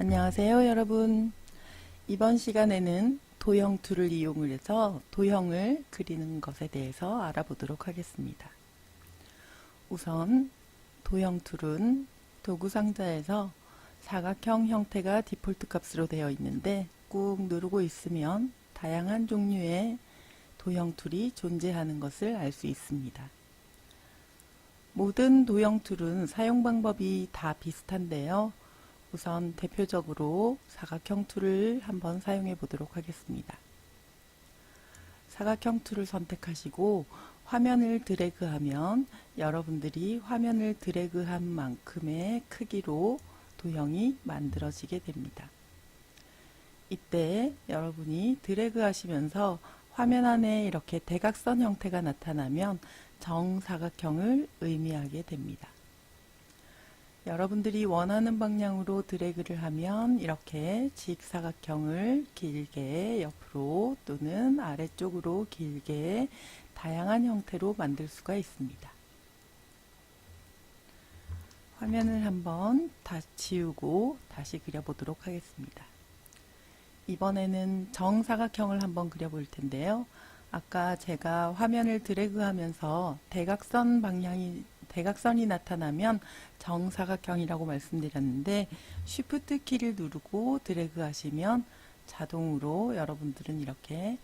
안녕하세요, 여러분. 이번 시간에는 도형 툴을 이용을 해서 도형을 그리는 것에 대해서 알아보도록 하겠습니다. 우선 도형 툴은 도구 상자에서 사각형 형태가 디폴트 값으로 되어 있는데 꾹 누르고 있으면 다양한 종류의 도형 툴이 존재하는 것을 알 수 있습니다. 모든 도형 툴은 사용 방법이 다 비슷한데요. 우선 대표적으로 사각형 툴을 한번 사용해 보도록 하겠습니다. 사각형 툴을 선택하시고 화면을 드래그하면 여러분들이 화면을 드래그한 만큼의 크기로 도형이 만들어지게 됩니다. 이때 여러분이 드래그 하시면서 화면 안에 이렇게 대각선 형태가 나타나면 정사각형을 의미하게 됩니다. 여러분들이 원하는 방향으로 드래그를 하면 이렇게 직사각형을 길게 옆으로 또는 아래쪽으로 길게 다양한 형태로 만들 수가 있습니다. 화면을 한번 다 지우고 다시 그려보도록 하겠습니다. 이번에는 정사각형을 한번 그려볼 텐데요. 아까 제가 화면을 드래그 하면서 대각선 방향이 대각선이 나타나면 정사각형이라고 말씀드렸는데 쉬프트 키를 누르고 드래그 하시면 자동으로 여러분들은 이렇게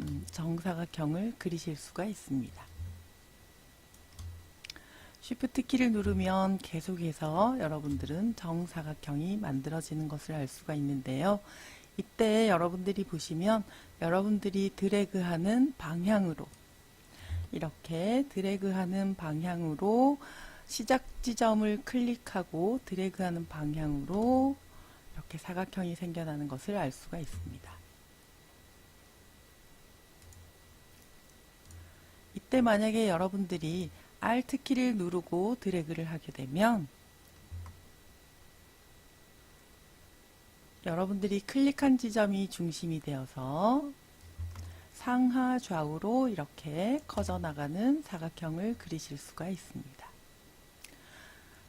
음, 정사각형을 그리실 수가 있습니다. 쉬프트 키를 누르면 계속해서 여러분들은 정사각형이 만들어지는 것을 알 수가 있는데요. 이때 여러분들이 보시면 여러분들이 드래그하는 방향으로 이렇게 드래그하는 방향으로 시작 지점을 클릭하고 드래그하는 방향으로 이렇게 사각형이 생겨나는 것을 알 수가 있습니다. 이때 만약에 여러분들이 Alt 키를 누르고 드래그를 하게 되면 여러분들이 클릭한 지점이 중심이 되어서 상하 좌우로 이렇게 커져 나가는 사각형을 그리실 수가 있습니다.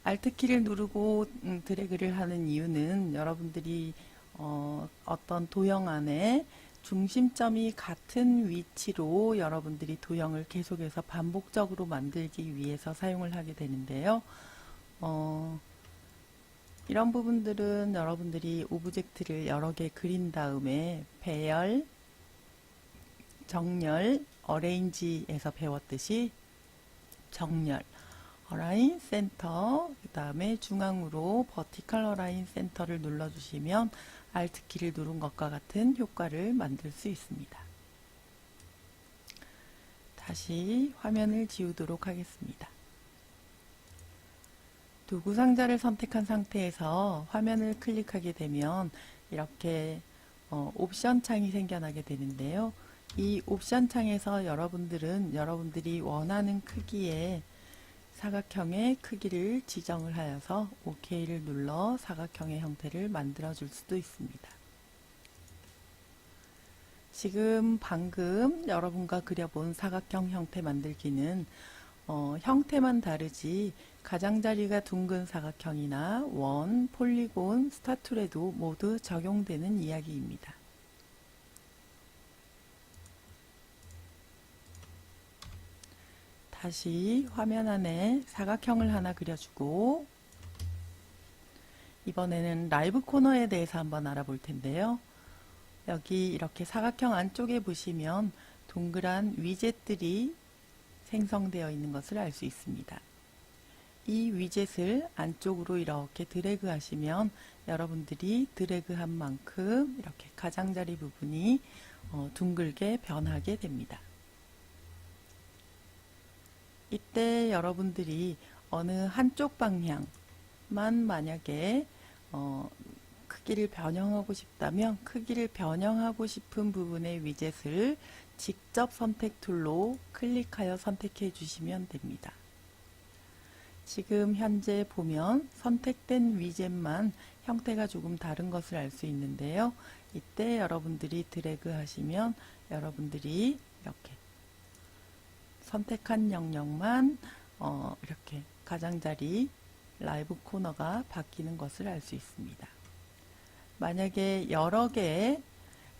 Alt 키를 누르고 음, 드래그를 하는 이유는 여러분들이 어, 어떤 도형 안에 중심점이 같은 위치로 여러분들이 도형을 계속해서 반복적으로 만들기 위해서 사용을 하게 되는데요. 어, 이런 부분들은 여러분들이 오브젝트를 여러 개 그린 다음에 배열, 정렬, 어레인지에서 배웠듯이 정렬, 어라인 센터, 그 다음에 중앙으로 버티컬 어라인 센터를 눌러주시면 Alt 키를 누른 것과 같은 효과를 만들 수 있습니다. 다시 화면을 지우도록 하겠습니다. 도구 상자를 선택한 상태에서 화면을 클릭하게 되면 이렇게 어, 옵션 창이 생겨나게 되는데요. 이 옵션 창에서 여러분들은 여러분들이 원하는 크기의 사각형의 크기를 지정을 하여서 OK를 눌러 사각형의 형태를 만들어 줄 수도 있습니다. 지금 방금 여러분과 그려본 사각형 형태 만들기는 어, 형태만 다르지 가장자리가 둥근 사각형이나 원, 폴리곤, 스타툴에도 모두 적용되는 이야기입니다. 다시 화면 안에 사각형을 하나 그려주고 이번에는 라이브 코너에 대해서 한번 알아볼 텐데요. 여기 이렇게 사각형 안쪽에 보시면 동그란 위젯들이 생성되어 있는 것을 알 수 있습니다. 이 위젯을 안쪽으로 이렇게 드래그 하시면 여러분들이 드래그 한 만큼 이렇게 가장자리 부분이 어, 둥글게 변하게 됩니다. 이때 여러분들이 어느 한쪽 방향만 만약에 어, 크기를 변형하고 싶다면 크기를 변형하고 싶은 부분의 위젯을 직접 선택 툴로 클릭하여 선택해 주시면 됩니다. 지금 현재 보면 선택된 위젯만 형태가 조금 다른 것을 알 수 있는데요. 이때 여러분들이 드래그 하시면 여러분들이 이렇게 선택한 영역만 어, 이렇게 가장자리 라이브 코너가 바뀌는 것을 알 수 있습니다. 만약에 여러 개의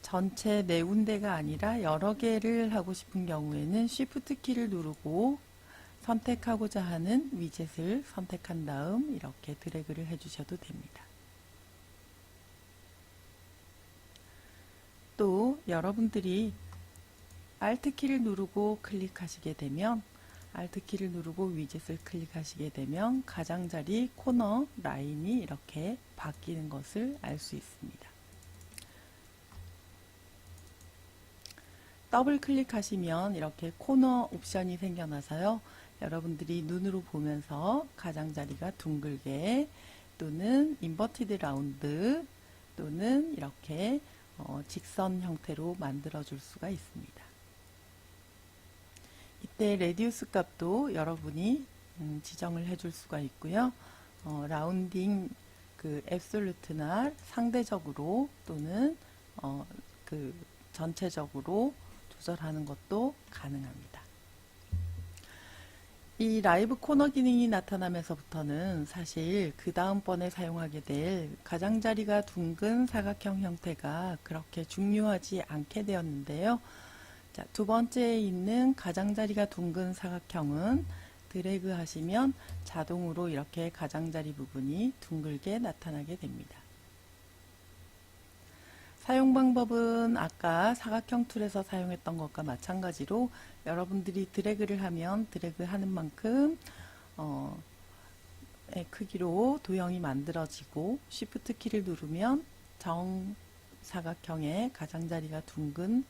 전체 네 군데가 아니라 여러 개를 하고 싶은 경우에는 Shift 키를 누르고 선택하고자 하는 위젯을 선택한 다음 이렇게 드래그를 해주셔도 됩니다. 또 여러분들이 Alt 키를 누르고 클릭하시게 되면 Alt 키를 누르고 위젯을 클릭하시게 되면 가장자리 코너 라인이 이렇게 바뀌는 것을 알 수 있습니다. 더블 클릭하시면 이렇게 코너 옵션이 생겨나서요. 여러분들이 눈으로 보면서 가장자리가 둥글게 또는 인버티드 라운드 또는 이렇게 어, 직선 형태로 만들어 줄 수가 있습니다. 이때 레디우스 값도 여러분이 음, 지정을 해줄 수가 있고요. 어, 라운딩 그 앱솔루트나 상대적으로 또는 어, 그 전체적으로 조절하는 것도 가능합니다. 이 라이브 코너 기능이 나타나면서부터는 사실 그 다음번에 사용하게 될 가장자리가 둥근 사각형 형태가 그렇게 중요하지 않게 되었는데요. 자, 두 번째에 있는 가장자리가 둥근 사각형은 드래그 하시면 자동으로 이렇게 가장자리 부분이 둥글게 나타나게 됩니다. 사용 방법은 아까 사각형 툴에서 사용했던 것과 마찬가지로 여러분들이 드래그를 하면 드래그 하는 만큼 어, 의 크기로 도형이 만들어지고 Shift 키를 누르면 정사각형의 가장자리가 둥근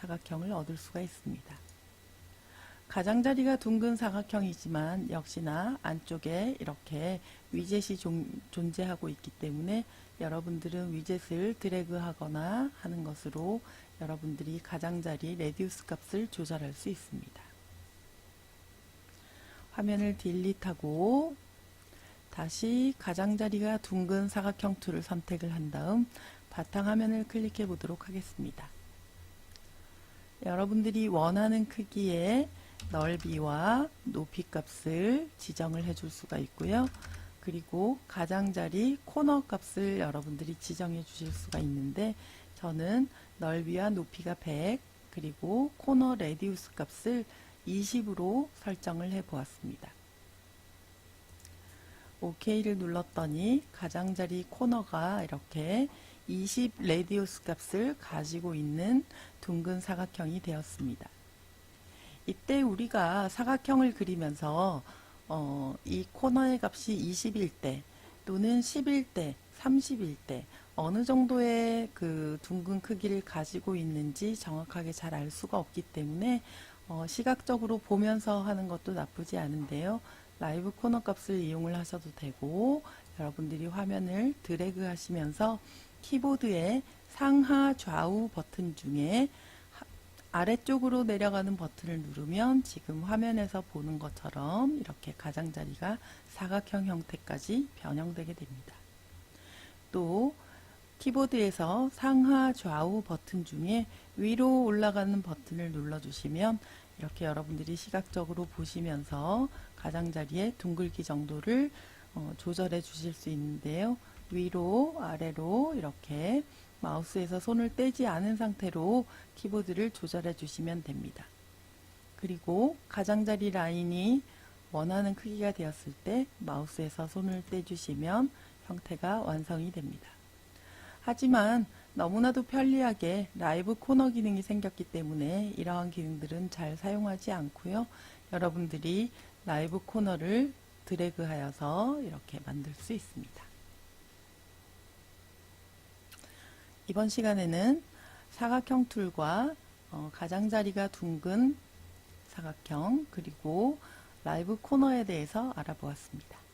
사각형을 얻을 수가 있습니다. 가장자리가 둥근 사각형이지만 역시나 안쪽에 이렇게 위젯이 존재하고 있기 때문에 여러분들은 위젯을 드래그 하거나 하는 것으로 여러분들이 가장자리 레디우스 값을 조절할 수 있습니다. 화면을 딜릿하고 다시 가장자리가 둥근 사각형 툴을 선택을 한 다음 바탕화면을 클릭해 보도록 하겠습니다. 여러분들이 원하는 크기의 넓이와 높이 값을 지정을 해줄 수가 있고요. 그리고 가장자리 코너 값을 여러분들이 지정해 주실 수가 있는데 저는 넓이와 높이가 100 그리고 코너 레디우스 값을 20으로 설정을 해 보았습니다. OK를 눌렀더니 가장자리 코너가 이렇게 20 레디우스 값을 가지고 있는 둥근 사각형이 되었습니다. 이때 우리가 사각형을 그리면서 어, 이 코너의 값이 20일 때 또는 10일 때, 30일 때 어느 정도의 그 둥근 크기를 가지고 있는지 정확하게 잘 알 수가 없기 때문에 어, 시각적으로 보면서 하는 것도 나쁘지 않은데요. 라이브 코너 값을 이용을 하셔도 되고 여러분들이 화면을 드래그 하시면서 키보드의 상하 좌우 버튼 중에 아래쪽으로 내려가는 버튼을 누르면 지금 화면에서 보는 것처럼 이렇게 가장자리가 사각형 형태까지 변형되게 됩니다. 또 키보드에서 상하 좌우 버튼 중에 위로 올라가는 버튼을 눌러주시면 이렇게 여러분들이 시각적으로 보시면서 가장자리의 둥글기 정도를 어, 조절해 주실 수 있는데요. 위로 아래로 이렇게 마우스에서 손을 떼지 않은 상태로 키보드를 조절해 주시면 됩니다. 그리고 가장자리 라인이 원하는 크기가 되었을 때 마우스에서 손을 떼주시면 형태가 완성이 됩니다. 하지만 너무나도 편리하게 라이브 코너 기능이 생겼기 때문에 이러한 기능들은 잘 사용하지 않고요. 여러분들이 라이브 코너를 드래그 하여서 이렇게 만들 수 있습니다. 이번 시간에는 사각형 툴과 어, 가장자리가 둥근 사각형 그리고 라이브 코너에 대해서 알아보았습니다.